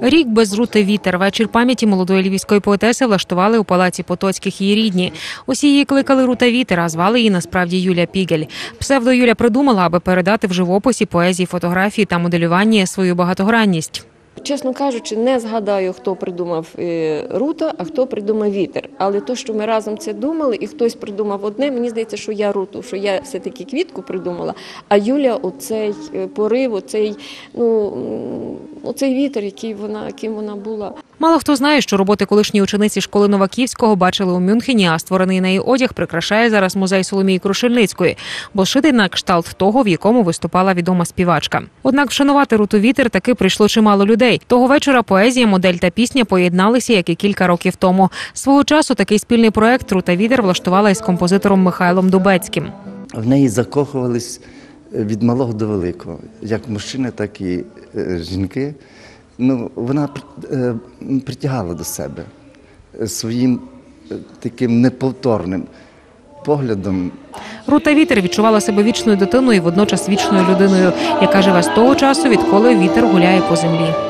Рік без рути вітер. Вечір пам'яті молодої львівської поетеси влаштували у палаці Потоцьких її рідні. Усі її кликали Рута Вітер, а звали її насправді Юля Пігель. Псевдо Юля придумала, аби передати в живописі, поезії, фотографії та моделюванні свою багатогранність. Чесно кажучи, не згадаю, хто придумав е, рута, а хто придумав вітер. Але то, що ми разом це думали, і хтось придумав одне, мені здається, що я руту, що я все-таки квітку придумала, а Юля оцей е, порив, оцей, ну, оцей вітер, який вона, яким вона була. Мало хто знає, що роботи колишньої учениці школи Новаківського бачили у Мюнхені, а створений неї одяг прикрашає зараз музей Соломії Крушельницької, бо шитий на кшталт того, в якому виступала відома співачка. Однак вшанувати руту вітер таки прийшло чимало людей. Того вечора поезія, модель та пісня поєдналися, як і кілька років тому. Свого часу такий спільний проект Рута вітер влаштувала із композитором Михайлом Дубецьким. В неї закохувались від малого до великого, як мужчини, так і е, жінки. Ну, вона е, притягала до себе своїм е, таким неповторним поглядом. Рута Вітер відчувала себе вічною дитиною і водночас вічною людиною, яка живе з того часу, відколи вітер гуляє по землі.